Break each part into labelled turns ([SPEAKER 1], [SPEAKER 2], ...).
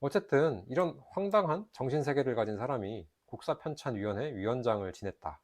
[SPEAKER 1] 어쨌든 이런 황당한 정신세계를 가진 사람이 국사편찬위원회 위원장을 지냈다.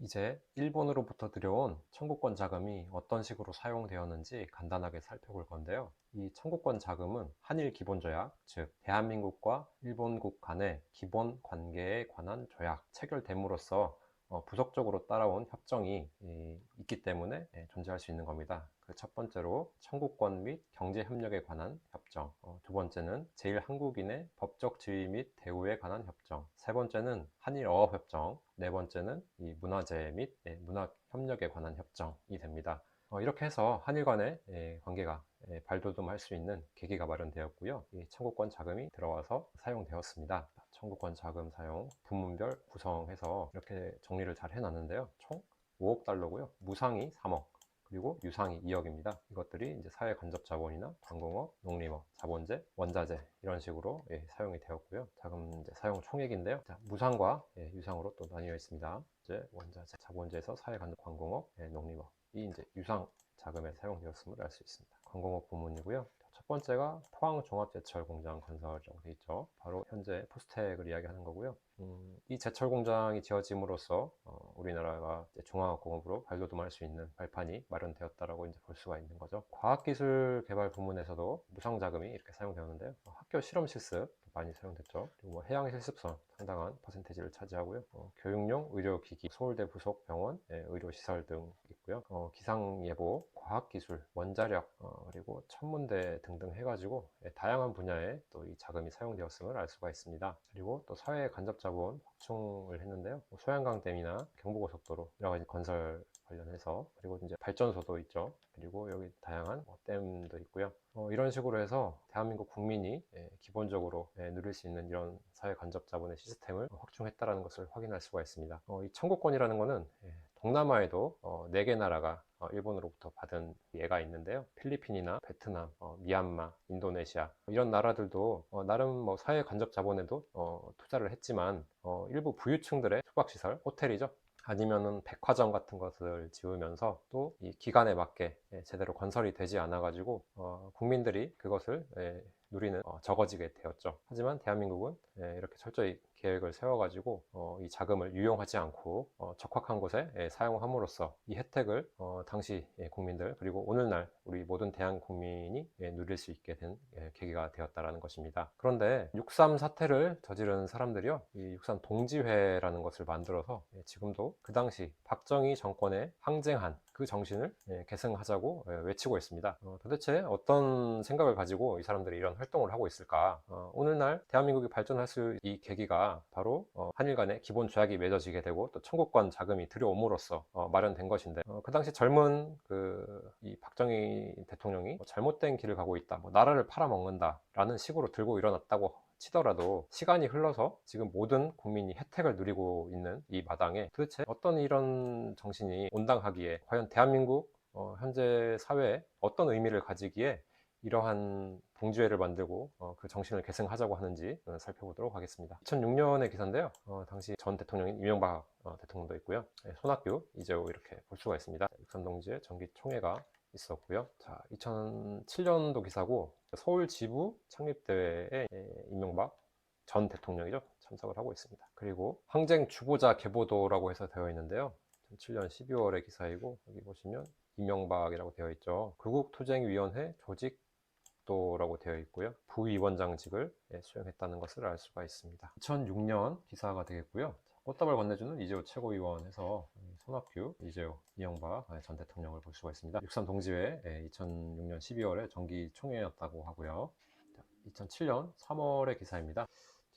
[SPEAKER 1] 이제 일본으로부터 들여온 청구권 자금이 어떤 식으로 사용되었는지 간단하게 살펴볼 건데요. 이 청구권 자금은 한일 기본조약, 즉 대한민국과 일본국 간의 기본 관계에 관한 조약 체결됨으로써 어, 부속적으로 따라온 협정이 이, 있기 때문에 예, 존재할 수 있는 겁니다. 그 첫 번째로 청구권 및 경제 협력에 관한 협정, 어, 두 번째는 제일 한국인의 법적 지위 및 대우에 관한 협정, 세 번째는 한일 어업 협정, 네 번째는 이 문화재 및 예, 문학 협력에 관한 협정이 됩니다. 어, 이렇게 해서 한일 간의 예, 관계가 예, 발돋움할 수 있는 계기가 마련되었고요. 이 청구권 자금이 들어와서 사용되었습니다. 청구권 자금 사용 부문별 구성해서 이렇게 정리를 잘 해놨는데요. 총 5억 달러고요. 무상이 3억, 그리고 유상이 2억입니다. 이것들이 이제 사회 간접 자본이나 관공업, 농림업, 자본재, 원자재 이런 식으로 예, 사용이 되었고요. 자금 사용 총액인데요. 자, 무상과 예, 유상으로 또 나뉘어 있습니다. 이제 원자재, 자본재에서 사회 간접 관공업, 예, 농림업 이 이제 유상 자금에 사용되었음을 알 수 있습니다. 관공업 부문이고요. 첫 번째가 포항 종합제철 공장 건설이라고 되어 있죠. 바로 현재 포스텍을 이야기하는 거고요. 음, 이 제철 공장이 지어짐으로써 어, 우리나라가 이제 중화학공업으로 발돋움할 수 있는 발판이 마련되었다라고 이제 볼 수가 있는 거죠. 과학기술 개발 부문에서도 무상 자금이 이렇게 사용되었는데요. 어, 학교 실험 실습 많이 사용됐죠. 그리고 뭐 해양 실습선 상당한 퍼센테이지를 차지하고요. 어, 교육용 의료기기, 서울대 부속 병원, 예, 의료시설 등 있고요. 어, 기상예보, 과학기술, 원자력, 어, 그리고 천문대 등등 해가지고 예, 다양한 분야에 또 이 자금이 사용되었음을 알 수가 있습니다. 그리고 또 사회 간접 자본 확충을 했는데요. 뭐 소양강댐이나 경부고속도로 여러 가지 건설 관련해서 그리고 이제 발전소도 있죠. 그리고 여기 다양한 뭐 댐도 있고요. 어, 이런 식으로 해서 대한민국 국민이 예, 기본적으로 예, 누릴 수 있는 이런 사회 간접 자본의 시스템을 확충했다는 것을 확인할 수가 있습니다. 어, 이 청구권이라는 것은 예, 동남아에도 어, 4개 나라가 어, 일본으로부터 받은 예가 있는데요. 필리핀이나 베트남, 어, 미얀마, 인도네시아 이런 나라들도 어, 나름 뭐 사회 간접 자본에도 어, 투자를 했지만 어, 일부 부유층들의 숙박시설, 호텔이죠. 아니면은 백화점 같은 것을 지으면서 또 이 기간에 맞게 예, 제대로 건설이 되지 않아 가지고 어, 국민들이 그것을 예, 누리는 어, 적어지게 되었죠. 하지만 대한민국은 예, 이렇게 철저히 계획을 세워가지고 어, 이 자금을 유용하지 않고 어, 적확한 곳에 예, 사용함으로써 이 혜택을 어, 당시 예, 국민들 그리고 오늘날 우리 모든 대한 국민이 예, 누릴 수 있게 된 예, 계기가 되었다라는 것입니다. 그런데 6.3 사태를 저지른 사람들이요, 이 6.3 동지회라는 것을 만들어서 예, 지금도 그 당시 박정희 정권에 항쟁한 그 정신을 예, 계승하자고 예, 외치고 있습니다. 어, 도대체 어떤 생각을 가지고 이 사람들이 이런 활동을 하고 있을까? 어, 오늘날 대한민국이 발전할 수 이 계기가 바로 어, 한일 간의 기본 조약이 맺어지게 되고 또 청구권 자금이 들여옴으로써 어, 마련된 것인데 어, 그 당시 젊은 그 이 박정희 대통령이 뭐 잘못된 길을 가고 있다, 뭐 나라를 팔아먹는다라는 식으로 들고 일어났다고 치더라도 시간이 흘러서 지금 모든 국민이 혜택을 누리고 있는 이 마당에 도대체 어떤 이런 정신이 온당하기에 과연 대한민국 어, 현재 사회에 어떤 의미를 가지기에 이러한 봉주회를 만들고 어, 그 정신을 계승하자고 하는지 어, 살펴보도록 하겠습니다. 2006년의 기사인데요. 어, 당시 전 대통령인 이명박 어, 대통령도 있고요. 네, 손학규, 이재호 이렇게 볼 수가 있습니다. 육삼동지의 정기 총회가 있었고요. 자, 2007년도 기사고 서울 지부 창립대회에 예, 이명박 전 대통령이죠. 참석을 하고 있습니다. 그리고 항쟁 주보자 계보도라고 해서 되어 있는데요. 2007년 12월의 기사이고 여기 보시면 이명박이라고 되어 있죠. 구국투쟁위원회 조직도라고 되어 있고요. 부위원장직을 예, 수행했다는 것을 알 수가 있습니다. 2006년 기사가 되겠고요. 꽃다발 건네주는 이재호 최고위원에서 손학규, 이재호, 이명박 전 대통령을 볼 수가 있습니다. 63 동지회 2006년 12월에 정기 총회였다고 하고요. 2007년 3월의 기사입니다.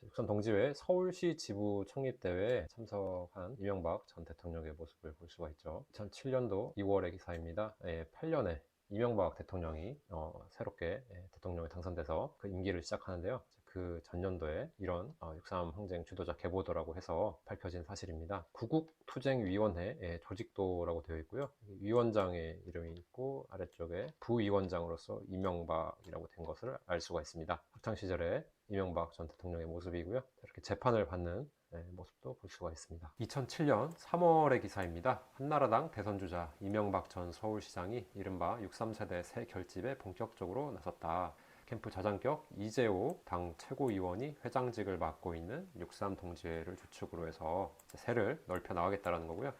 [SPEAKER 1] 육선 동지회 서울시 지부 창립대회에 참석한 이명박 전 대통령의 모습을 볼 수가 있죠. 2007년도 2월의 기사입니다. 8년에 이명박 대통령이 어, 새롭게 예, 대통령에 당선돼서 그 임기를 시작하는데요. 그 전년도에 이런 어, 6.3 항쟁 주도자 계보도라고 해서 밝혀진 사실입니다. 구국투쟁위원회 의 조직도라고 되어 있고요. 위원장의 이름이 있고 아래쪽에 부위원장으로서 이명박이라고 된 것을 알 수가 있습니다. 학창 시절에 이명박 전 대통령의 모습이고요. 이렇게 재판을 받는 네, 모습도 볼 수가 있습니다. 2007년 3월의 기사입니다. 한나라당 대선주자 이명박 전 서울시장이 이른바 63세대 새 결집에 본격적으로 나섰다. 캠프 자장격 이재호 당 최고위원이 회장직을 맡고 있는 63 동지회를 주축으로 해서 세를 넓혀 나가겠다라는 거고요.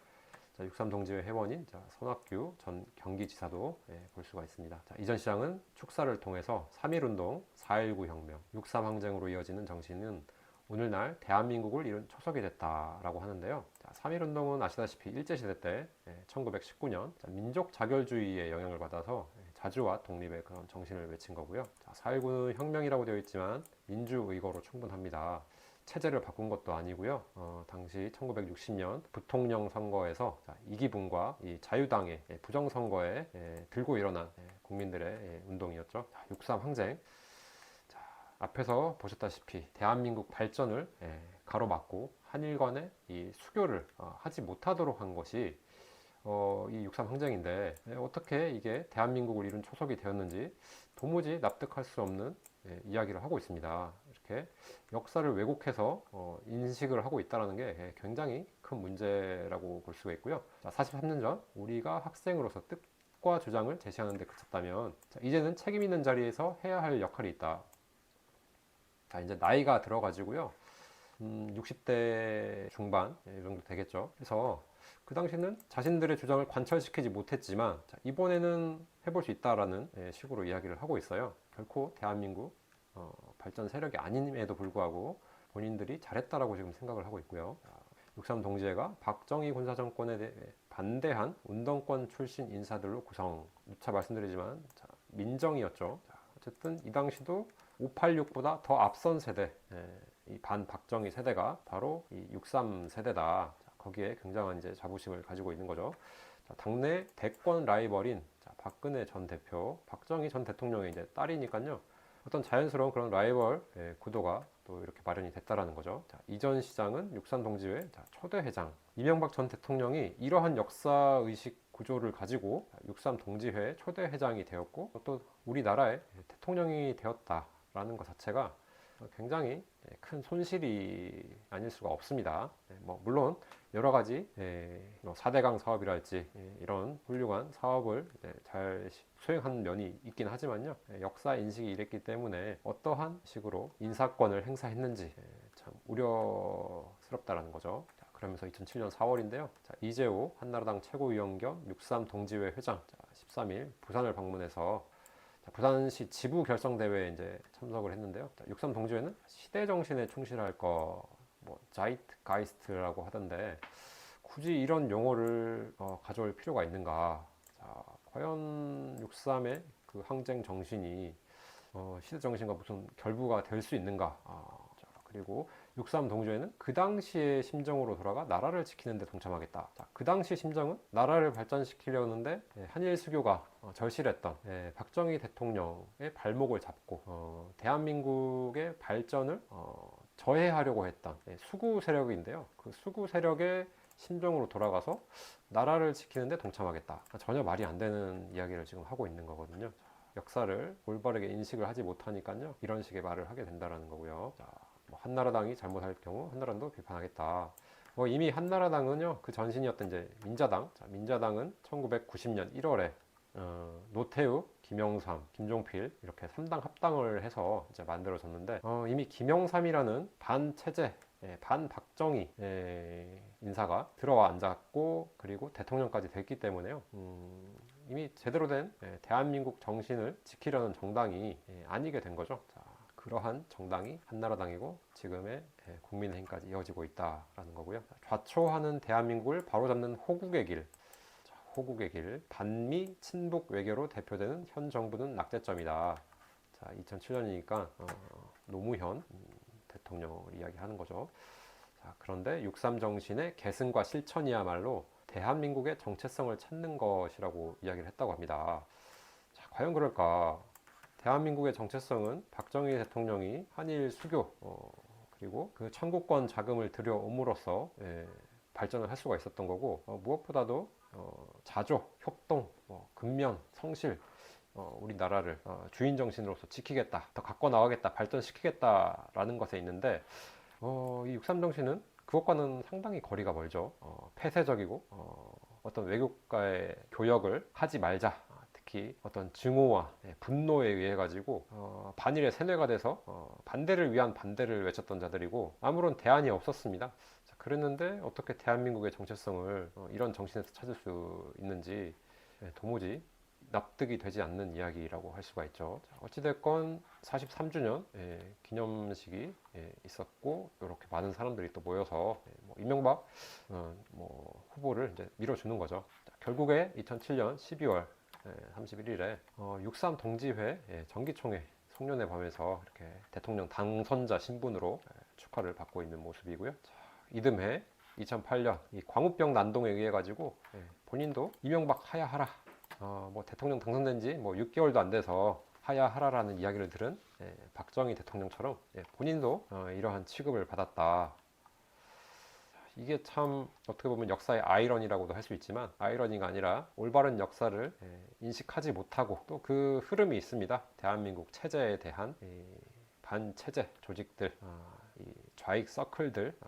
[SPEAKER 1] 자, 63 동지회 회원인 자, 손학규 전 경기지사도 예, 볼 수가 있습니다. 자, 이전 시장은 축사를 통해서 3.1운동, 4.19 혁명, 63 항쟁으로 이어지는 정신은 오늘날 대한민국을 이룬 초석이 됐다라고 하는데요. 자, 3.1운동은 아시다시피 일제시대 때 예, 1919년 자, 민족 자결주의의 영향을 받아서 예, 자주와 독립의 그런 정신을 외친 거고요. 자, 4.19는 혁명이라고 되어 있지만 민주의거로 충분합니다. 체제를 바꾼 것도 아니고요. 어, 당시 1960년 부통령 선거에서 자, 이기붕과 이 자유당의 예, 부정 선거에 예, 들고 일어난 예, 국민들의 예, 운동이었죠. 자, 63 항쟁. 자, 앞에서 보셨다시피 대한민국 발전을 예, 가로막고 한일 간의 이 수교를 어, 하지 못하도록 한 것이 어, 이63 항쟁인데 예, 어떻게 이게 대한민국을 이룬 초석이 되었는지 도무지 납득할 수 없는 예, 이야기를 하고 있습니다. 이렇게 역사를 왜곡해서 어, 인식을 하고 있다는 게 예, 굉장히 큰 문제라고 볼 수가 있고요. 자, 43년 전 우리가 학생으로서 뜻과 주장을 제시하는 데 그쳤다면 자, 이제는 책임 있는 자리에서 해야 할 역할이 있다. 자, 이제 나이가 들어가지고요. 음, 60대 중반 예, 이 정도 되겠죠. 그래서 그 당시는 자신들의 주장을 관철시키지 못했지만 자, 이번에는 해볼 수 있다라는 예, 식으로 이야기를 하고 있어요. 결코 대한민국 어, 발전 세력이 아님에도 불구하고 본인들이 잘했다라고 지금 생각을 하고 있고요. 63 동지회가 박정희 군사 정권에 대해 반대한 운동권 출신 인사들로 구성. 누차 말씀드리지만 자, 민정이었죠. 자, 어쨌든 이 당시도 586보다 더 앞선 세대, 예, 이 반박정희 세대가 바로 이 63 세대다. 자, 거기에 굉장한 이제 자부심을 가지고 있는 거죠. 자, 당내 대권 라이벌인 자, 박근혜 전 대표, 박정희 전 대통령의 이제 딸이니까요. 어떤 자연스러운 그런 라이벌 예, 구도가 또 이렇게 마련이 됐다라는 거죠. 자, 이전 시장은 육산 동지회 자, 초대 회장 이명박 전 대통령이 이러한 역사 의식 구조를 가지고 육삼 동지회 초대 회장이 되었고 또 우리나라의 대통령이 되었다라는 것 자체가 굉장히 큰 손실이 아닐 수가 없습니다. 예, 뭐 물론 여러 가지 예, 뭐 4대강 사업이랄지 예, 이런 훌륭한 사업을 예, 잘 시- 수행한 면이 있긴 하지만요. 예, 역사 인식이 이랬기 때문에 어떠한 식으로 인사권을 행사했는지 예, 참 우려스럽다라는 거죠. 자, 그러면서 2007년 4월인데요. 자, 이재호 한나라당 최고위원 겸 63 동지회 회장 자, 13일 부산을 방문해서 자, 부산시 지부 결성 대회에 이제 참석을 했는데요. 자, 63 동지회는 시대 정신에 충실할 거, 뭐 자이트 가이스트라고 하던데 굳이 이런 용어를 어, 가져올 필요가 있는가? 자, 과연 63의 그 항쟁 정신이 어, 시대 정신과 무슨 결부가 될 수 있는가? 아, 자, 그리고 63 동지회는 그 당시의 심정으로 돌아가 나라를 지키는 데 동참하겠다. 자, 그 당시 심정은 나라를 발전시키려는데 예, 한일 수교가 어, 절실했던 예, 박정희 대통령의 발목을 잡고 어, 대한민국의 발전을 어, 저해하려고 했던 예, 수구 세력인데요. 그 수구 세력의 심정으로 돌아가서 나라를 지키는데 동참하겠다. 전혀 말이 안 되는 이야기를 지금 하고 있는 거거든요. 자, 역사를 올바르게 인식을 하지 못하니까요. 이런 식의 말을 하게 된다는 거고요. 자, 뭐 한나라당이 잘못할 경우 한나라당도 비판하겠다. 뭐 이미 한나라당은요 그 전신이었던 이제 민자당, 자, 민자당은 1990년 1월에 어, 노태우, 김영삼, 김종필 이렇게 3당 합당을 해서 이제 만들어졌는데 어, 이미 김영삼이라는 반체제, 예, 반박정희 예, 인사가 들어와 앉았고 그리고 대통령까지 됐기 때문에요. 음, 이미 제대로 된 예, 대한민국 정신을 지키려는 정당이 예, 아니게 된 거죠. 자, 그러한 정당이 한나라당이고 지금의 예, 국민의힘까지 이어지고 있다라는 거고요. 좌초하는 대한민국을 바로잡는 호국의 길. 자, 호국의 길. 반미 친북 외교로 대표되는 현 정부는 낙제점이다. 자, 2007년이니까 어, 노무현 음, 대통령을 이야기하는 거죠. 자, 그런데 63 정신의 계승과 실천이야말로 대한민국의 정체성을 찾는 것이라고 이야기를 했다고 합니다. 자, 과연 그럴까? 대한민국의 정체성은 박정희 대통령이 한일 수교 어, 그리고 그 청구권 자금을 들여옴으로써 예, 발전을 할 수가 있었던 거고 어, 무엇보다도 어, 자조, 협동, 뭐, 근면, 성실 어, 우리나라를 어, 주인 정신으로서 지키겠다, 더 갖고 나가겠다, 발전시키겠다라는 것에 있는데 어, 이63 정신은 그것과는 상당히 거리가 멀죠. 어, 폐쇄적이고 어, 어떤 외국과의 교역을 하지 말자. 아, 특히 어떤 증오와 예, 분노에 의해 가지고 어, 반일의 세뇌가 돼서 어, 반대를 위한 반대를 외쳤던 자들이고 아무런 대안이 없었습니다. 자, 그랬는데 어떻게 대한민국의 정체성을 어, 이런 정신에서 찾을 수 있는지 예, 도무지 납득이 되지 않는 이야기라고 할 수가 있죠. 자, 어찌됐건 43주년 예, 기념식이 예, 있었고 이렇게 많은 사람들이 또 모여서 예, 뭐 이명박 어, 뭐 후보를 이제 밀어주는 거죠. 자, 결국에 2007년 12월 31일에 어, 63 동지회 예, 정기총회 송년회 밤에서 이렇게 대통령 당선자 신분으로 예, 축하를 받고 있는 모습이고요. 자, 이듬해 2008년 이 광우병 난동에 의해 가지고 예, 본인도 이명박 하야하라 어, 뭐 대통령 당선된 지 뭐 6개월도 안 돼서 하야하라라는 이야기를 들은 예, 박정희 대통령처럼 예, 본인도 어, 이러한 취급을 받았다. 이게 참 어떻게 보면 역사의 아이러니라고도 할 수 있지만 아이러니가 아니라 올바른 역사를 예, 인식하지 못하고 또 그 흐름이 있습니다. 대한민국 체제에 대한 이 반체제 조직들, 아, 이 좌익 서클들 아,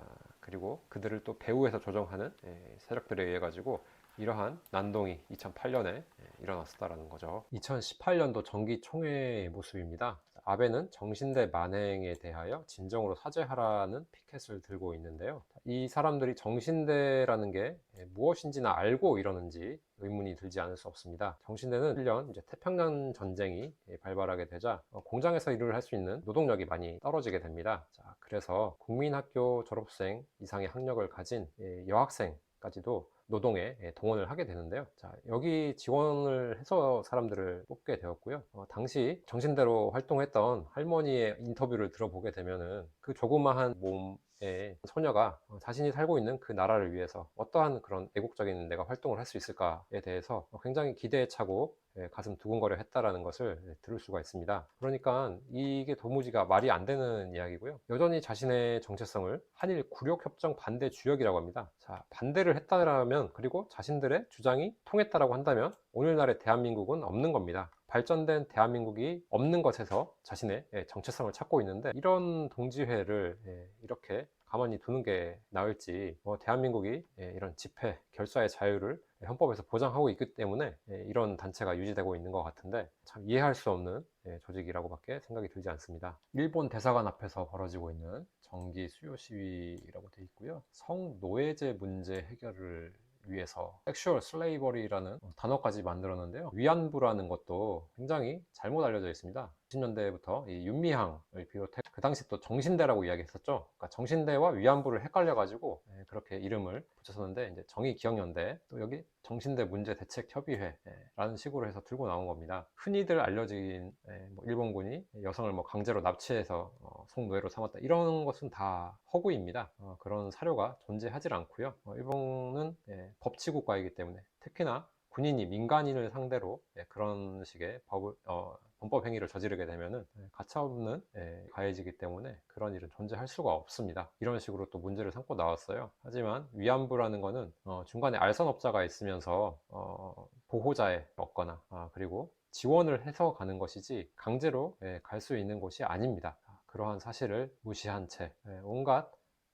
[SPEAKER 1] 그리고 그들을 또 배후에서 조정하는 예, 세력들에 의해 가지고 이러한 난동이 2008년에 일어났었다라는 거죠. 2018년도 정기 총회의 모습입니다. 아베는 정신대 만행에 대하여 진정으로 사죄하라는 피켓을 들고 있는데요. 이 사람들이 정신대라는 게 무엇인지나 알고 이러는지 의문이 들지 않을 수 없습니다. 정신대는 1년 이제 태평양 전쟁이 발발하게 되자 어, 공장에서 일을 할 수 있는 노동력이 많이 떨어지게 됩니다. 자, 그래서 국민학교 졸업생 이상의 학력을 가진 예, 여학생까지도 노동에 예, 동원을 하게 되는데요. 자, 여기 지원을 해서 사람들을 뽑게 되었고요. 어, 당시 정신대로 활동했던 할머니의 인터뷰를 들어보게 되면은 그 조그마한 몸의 소녀가 어, 자신이 살고 있는 그 나라를 위해서 어떠한 그런 애국적인 내가 활동을 할 수 있을까에 대해서 굉장히 기대에 차고 예, 가슴 두근거려 했다라는 것을 예, 들을 수가 있습니다. 그러니까 이게 도무지가 말이 안 되는 이야기고요. 여전히 자신의 정체성을 한일 굴욕협정 반대 주역이라고 합니다. 자, 반대를 했다라면 그리고 자신들의 주장이 통했다라고 한다면 오늘날의 대한민국은 없는 겁니다. 발전된 대한민국이 없는 것에서 자신의 예, 정체성을 찾고 있는데 이런 동지회를 예, 이렇게 가만히 두는 게 나을지 뭐 대한민국이 예, 이런 집회, 결사의 자유를 헌법에서 보장하고 있기 때문에 예, 이런 단체가 유지되고 있는 것 같은데 참 이해할 수 없는 예, 조직이라고밖에 생각이 들지 않습니다. 일본 대사관 앞에서 벌어지고 있는 정기 수요 시위라고 되어 있고요. 성노예제 문제 해결을 위해서 섹슈얼 슬레이버리라는 단어까지 만들었는데요. 위안부라는 것도 굉장히 잘못 알려져 있습니다. 90년대부터 이 윤미향을 비롯해 그 당시 또 정신대라고 이야기했었죠. 그러니까 정신대와 위안부를 헷갈려가지고 예, 그렇게 이름을 붙였었는데 이제 정의기억연대 또 여기 정신대 문제 대책 협의회라는 식으로 해서 들고 나온 겁니다. 흔히들 알려진 예, 뭐 일본군이 여성을 뭐 강제로 납치해서 어, 성노예로 삼았다 이런 것은 다 허구입니다. 어, 그런 사료가 존재하지 않고요. 어, 일본은 예, 법치 국가이기 때문에 특히나 군인이 민간인을 상대로 예, 그런 식의 법을 어, 범법 행위를 저지르게 되면은 예, 가차없는 예, 가해지기 때문에 그런 일은 존재할 수가 없습니다. 이런 식으로 또 문제를 삼고 나왔어요. 하지만 위안부라는 거는 어, 중간에 알선업자가 있으면서 어, 보호자에 얻거나 아, 그리고 지원을 해서 가는 것이지 강제로 예, 갈수 있는 곳이 아닙니다. 그러한 사실을 무시한 채 예, 온갖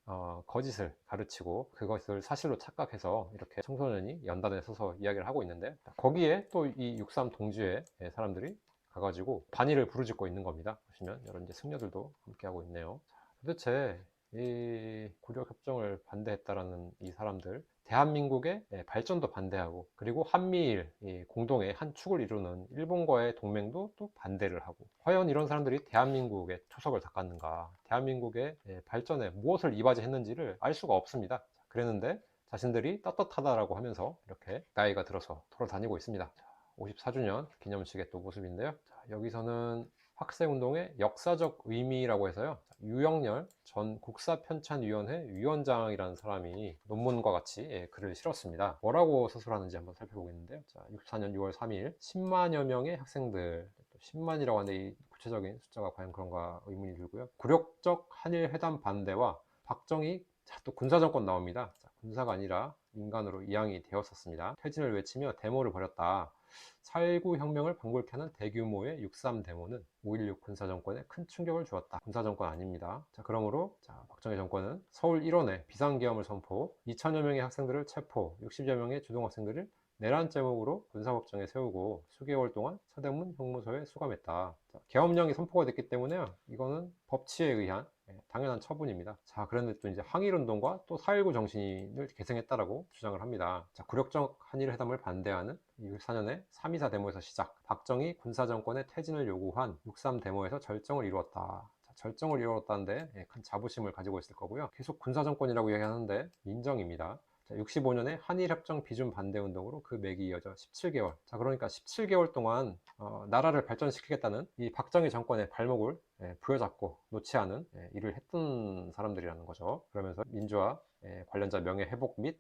[SPEAKER 1] 어, 거짓을 가르치고 그것을 사실로 착각해서 이렇게 청소년이 연단에 서서 이야기를 하고 있는데 거기에 또 이 63 동지회 사람들이 가가지고 반의를 부르짖고 있는 겁니다. 보시면 여러 이제 승려들도 함께하고 있네요. 자, 도대체 이 구력협정을 반대했다라는 이 사람들 대한민국의 예, 발전도 반대하고 그리고 한미일 공동의 한 축을 이루는 일본과의 동맹도 또 반대를 하고 과연 이런 사람들이 대한민국의 초석을 닦았는가 대한민국의 예, 발전에 무엇을 이바지했는지를 알 수가 없습니다 그랬는데 자신들이 떳떳하다라고 하면서 이렇게 나이가 들어서 돌아다니고 있습니다 54주년 기념식의 또 모습인데요. 자, 여기서는 학생운동의 역사적 의미라고 해서요. 유영렬 전 국사편찬위원회 위원장이라는 사람이 논문과 같이 예, 글을 실었습니다. 뭐라고 서술하는지 한번 살펴보겠는데요. 자, 64년 6월 3일 10만여 명의 학생들 10만이라고 하는데 이 구체적인 숫자가 과연 그런가 의문이 들고요. 굴욕적 한일 회담 반대와 박정희 자, 또 군사정권 나옵니다. 자, 군사가 아니라 민간으로 이양이 되었었습니다. 퇴진을 외치며 데모를 벌였다 4.19 혁명을 방불케 하는 대규모의 6.3 데모는 5.16 군사정권에 큰 충격을 주었다. 군사정권 아닙니다. 자, 그러므로 자, 박정희 정권은 서울 일원에 비상계엄을 선포, 2천여 명의 학생들을 체포, 60여 명의 주동학생들을 내란 제목으로 군사법정에 세우고 수개월 동안 서대문 형무소에 수감했다. 자, 계엄령이 선포가 됐기 때문에요. 이거는 법치에 의한 예, 당연한 처분입니다. 자, 그런데 또 이제 항일운동과 또 4.19 정신을 계승했다라고 주장을 합니다. 자, 굴욕적 한일 회담을 반대하는 64년에 3.24 데모에서 시작, 박정희 군사정권의 퇴진을 요구한 6.3 데모에서 절정을 이루었다. 자, 절정을 이루었다는데 예, 큰 자부심을 가지고 있을 거고요. 계속 군사정권이라고 얘기하는데 민정입니다. 65년에 한일협정 비준 반대 운동으로 그 맥이 이어져 17개월. 자, 그러니까 17개월 동안 어, 나라를 발전시키겠다는 이 박정희 정권의 발목을 예, 부여잡고 놓지 않은 예, 일을 했던 사람들이라는 거죠. 그러면서 민주화 예, 관련자 명예 회복 및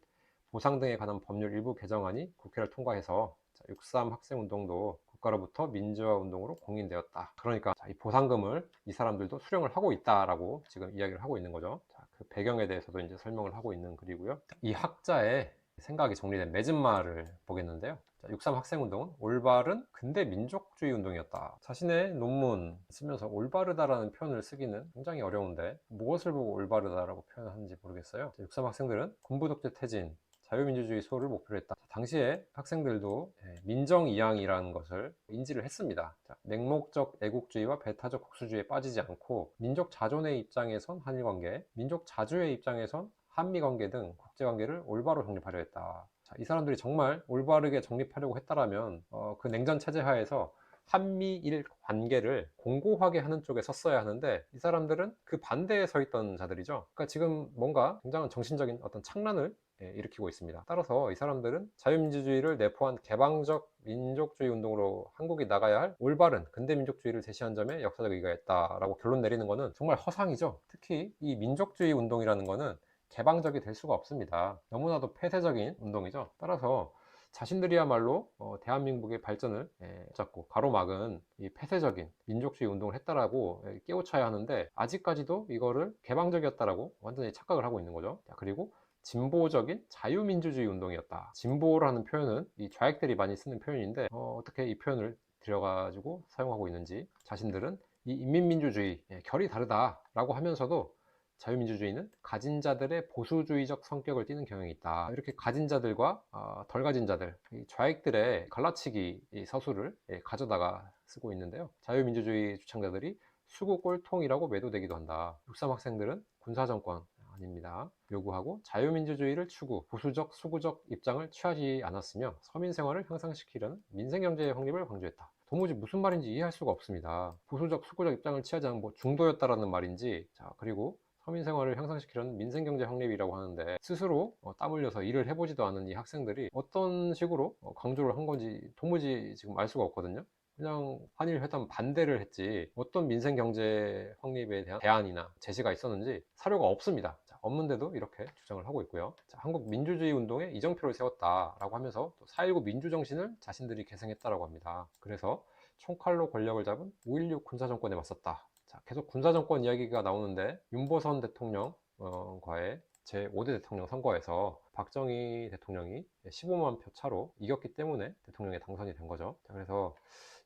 [SPEAKER 1] 보상 등에 관한 법률 일부 개정안이 국회를 통과해서 6.3 학생 운동도 국가로부터 민주화 운동으로 공인되었다. 그러니까 자, 이 보상금을 이 사람들도 수령을 하고 있다라고 지금 이야기를 하고 있는 거죠. 자, 그 배경에 대해서도 이제 설명을 하고 있는 글이고요. 이 학자의 생각이 정리된 맺은말을 보겠는데요. 6.3 학생운동은 올바른 근대 민족주의 운동이었다. 자신의 논문 쓰면서 올바르다라는 표현을 쓰기는 굉장히 어려운데 무엇을 보고 올바르다라고 표현하는지 모르겠어요. 6.3 학생들은 군부독재 퇴진, 자유민주주의 수호를 목표로 했다. 당시에 학생들도 예, 민정이양이라는 것을 인지를 했습니다. 자, 맹목적 애국주의와 배타적 국수주의에 빠지지 않고 민족 자존의 입장에선 한일 관계, 민족 자주의 입장에선 한미 관계 등 국제 관계를 올바로 정립하려 했다. 자, 이 사람들이 정말 올바르게 정립하려고 했다라면 어, 그 냉전 체제 하에서 한미일 관계를 공고하게 하는 쪽에 섰어야 하는데 이 사람들은 그 반대에 서 있던 자들이죠. 그러니까 지금 뭔가 굉장한 정신적인 어떤 착란을 예, 일으키고 있습니다. 따라서 이 사람들은 자유민주주의를 내포한 개방적 민족주의 운동으로 한국이 나가야 할 올바른 근대민족주의를 제시한 점에 역사적 의의가 있다라고 결론 내리는 것은 정말 허상이죠. 특히 이 민족주의 운동이라는 것은 개방적이 될 수가 없습니다. 너무나도 폐쇄적인 운동이죠. 따라서 자신들이야말로 어, 대한민국의 발전을 예, 잡고 가로막은 이 폐쇄적인 민족주의 운동을 했다라고 예, 깨우쳐야 하는데 아직까지도 이거를 개방적이었다라고 완전히 착각을 하고 있는 거죠. 자, 그리고 진보적인 자유민주주의 운동이었다. 진보라는 표현은 이 좌익들이 많이 쓰는 표현인데 어, 떻게 이 표현을 들여가지고 사용하고 있는지 자신들은 이 인민민주주의 예, 결이 다르다라고 하면서도 자유민주주의는 가진 자들의 보수주의적 성격을 띠는 경향이 있다. 이렇게 가진 자들과 어, 덜 가진 자들, 좌익들의 갈라치기 서술을 예, 가져다가 쓰고 있는데요. 자유민주주의 주창자들이 수구 꼴통이라고 매도되기도 한다. 63 학생들은 군사정권 아닙니다. 요구하고 자유민주주의를 추구, 보수적, 수구적 입장을 취하지 않았으며 서민 생활을 향상시키려는 민생경제의 확립을 강조했다. 도무지 무슨 말인지 이해할 수가 없습니다. 보수적, 수구적 입장을 취하지 않은 뭐 중도였다라는 말인지, 자, 그리고 서민 생활을 향상시키려는 민생경제 확립이라고 하는데 스스로 어, 땀 흘려서 일을 해보지도 않은 이 학생들이 어떤 식으로 어, 강조를 한 건지 도무지 지금 알 수가 없거든요. 그냥 한일 회담 반대를 했지 어떤 민생 경제 확립에 대한 대안이나 제시가 있었는지 사료가 없습니다. 자, 없는데도 이렇게 주장을 하고 있고요. 자, 한국 민주주의 운동에 이정표를 세웠다라고 하면서 또 4.19 민주 정신을 자신들이 계승했다라고 합니다. 그래서 총칼로 권력을 잡은 5.16 군사정권에 맞섰다. 자, 계속 군사정권 이야기가 나오는데 윤보선 대통령과의 제5대 대통령 선거에서 박정희 대통령이 15만 표 차로 이겼기 때문에 대통령에 당선이 된 거죠. 자, 그래서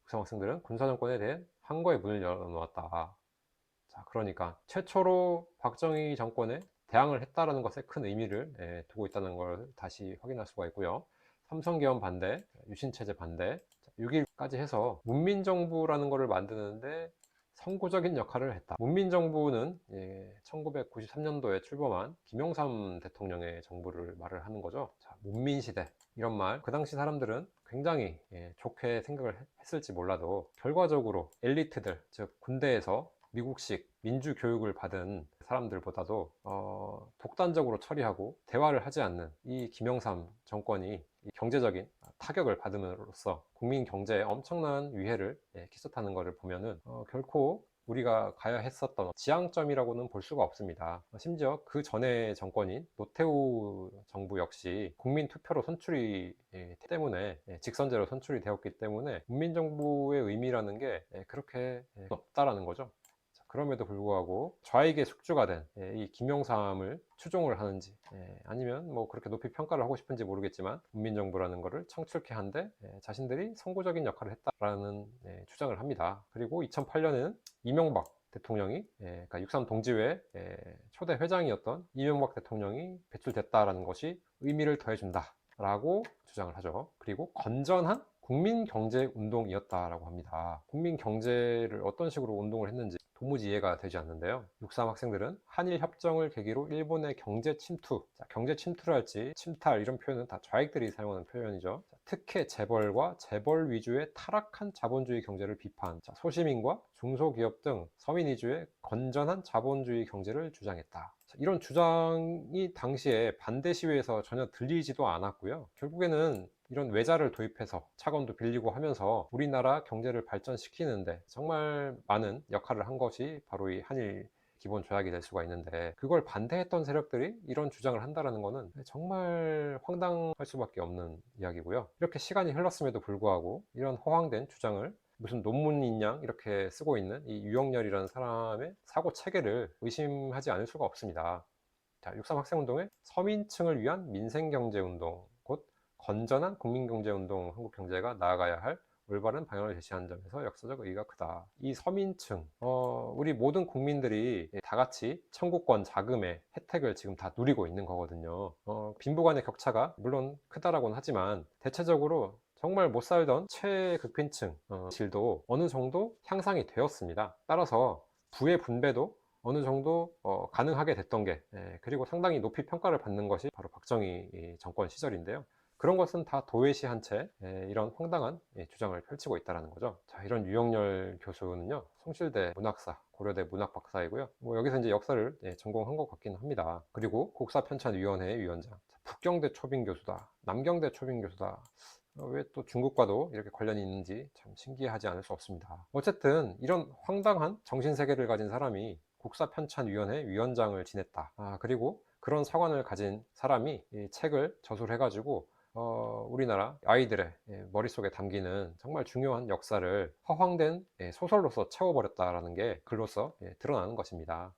[SPEAKER 1] 육상 학생들은 군사정권에 대한 한거의 문을 열어놓았다. 자, 그러니까 최초로 박정희 정권에 대항을 했다라는 것에 큰 의미를 예, 두고 있다는 걸 다시 확인할 수가 있고요. 삼성계엄 반대, 유신체제 반대, 6일까지 해서 문민정부라는 것을 만드는데 선구적인 역할을 했다. 문민정부는 예, 1993년도에 출범한 김영삼 대통령의 정부를 말을 하는 거죠. 자, 문민시대 이런 말. 그 당시 사람들은 굉장히 예, 좋게 생각을 했을지 몰라도 결과적으로 엘리트들, 즉 군대에서 미국식 민주 교육을 받은 사람들보다도 어, 독단적으로 처리하고 대화를 하지 않는 이 김영삼 정권이 경제적인 타격을 받음으로써 국민 경제에 엄청난 위해를 예, 끼쳤다는 것을 보면은 어, 결코 우리가 가야 했었던 지향점이라고는 볼 수가 없습니다. 심지어 그 전에 정권인 노태우 정부 역시 국민 투표로 선출이 예, 때문에 예, 직선제로 선출이 되었기 때문에 국민정부의 의미라는 게 예, 그렇게 없다라는 거죠. 그럼에도 불구하고 좌익의 숙주가 된 이 김영삼을 추종을 하는지 예, 아니면 뭐 그렇게 높이 평가를 하고 싶은지 모르겠지만 국민정부라는 것을 청출케 한데 예, 자신들이 선구적인 역할을 했다라는 예, 주장을 합니다. 그리고 2008년에는 이명박 대통령이 예, 그러니까 63 동지회 예, 초대 회장이었던 이명박 대통령이 배출됐다라는 것이 의미를 더해준다라고 주장을 하죠. 그리고 건전한 국민 경제 운동이었다라고 합니다. 국민 경제를 어떤 식으로 운동을 했는지 도무지 이해가 되지 않는데요. 63 학생들은 한일 협정을 계기로 일본의 경제 침투, 자, 경제 침투를 할지 침탈 이런 표현은 다 좌익들이 사용하는 표현이죠. 자, 특혜 재벌과 재벌 위주의 타락한 자본주의 경제를 비판, 자, 소시민과 중소기업 등 서민 위주의 건전한 자본주의 경제를 주장했다. 자, 이런 주장이 당시에 반대 시위에서 전혀 들리지도 않았고요. 결국에는 이런 외자를 도입해서 차관도 빌리고 하면서 우리나라 경제를 발전시키는데 정말 많은 역할을 한 것이 바로 이 한일 기본 조약이 될 수가 있는데 그걸 반대했던 세력들이 이런 주장을 한다는 것은 정말 황당할 수밖에 없는 이야기고요. 이렇게 시간이 흘렀음에도 불구하고 이런 허황된 주장을 무슨 논문인 양 이렇게 쓰고 있는 이 유영렬이라는 사람의 사고 체계를 의심하지 않을 수가 없습니다. 자, 63 학생운동의 서민층을 위한 민생경제운동, 곧 건전한 국민경제운동 한국 경제가 나아가야 할 올바른 방향을 제시하는 점에서 역사적 의의가 크다. 이 서민층, 어, 우리 모든 국민들이 다 같이 청구권 자금의 혜택을 지금 다 누리고 있는 거거든요. 어, 빈부 간의 격차가 물론 크다라고는 하지만 대체적으로 정말 못 살던 최극빈층 어, 질도 어느 정도 향상이 되었습니다. 따라서 부의 분배도 어느 정도 어, 가능하게 됐던 게 예, 그리고 상당히 높이 평가를 받는 것이 바로 박정희 이 정권 시절인데요. 그런 것은 다 도외시한 채 예, 이런 황당한 예, 주장을 펼치고 있다는 거죠. 자, 이런 유영렬 교수는요, 송실대 문학사, 고려대 문학박사이고요. 뭐 여기서 이제 역사를 예, 전공한 것 같긴 합니다. 그리고 국사편찬위원회 위원장, 자, 북경대 초빙 교수다, 남경대 초빙 교수다. 어, 왜또 중국과도 이렇게 관련이 있는지 참 신기하지 않을 수 없습니다. 어쨌든 이런 황당한 정신세계를 가진 사람이 국사편찬위원회 위원장을 지냈다. 아, 그리고 그런 사관을 가진 사람이 이 책을 저술해 가지고 어, 우리나라 아이들의 예, 머릿속에 담기는 정말 중요한 역사를 허황된 예, 소설로서 채워버렸다라는 게 글로써 예, 드러나는 것입니다.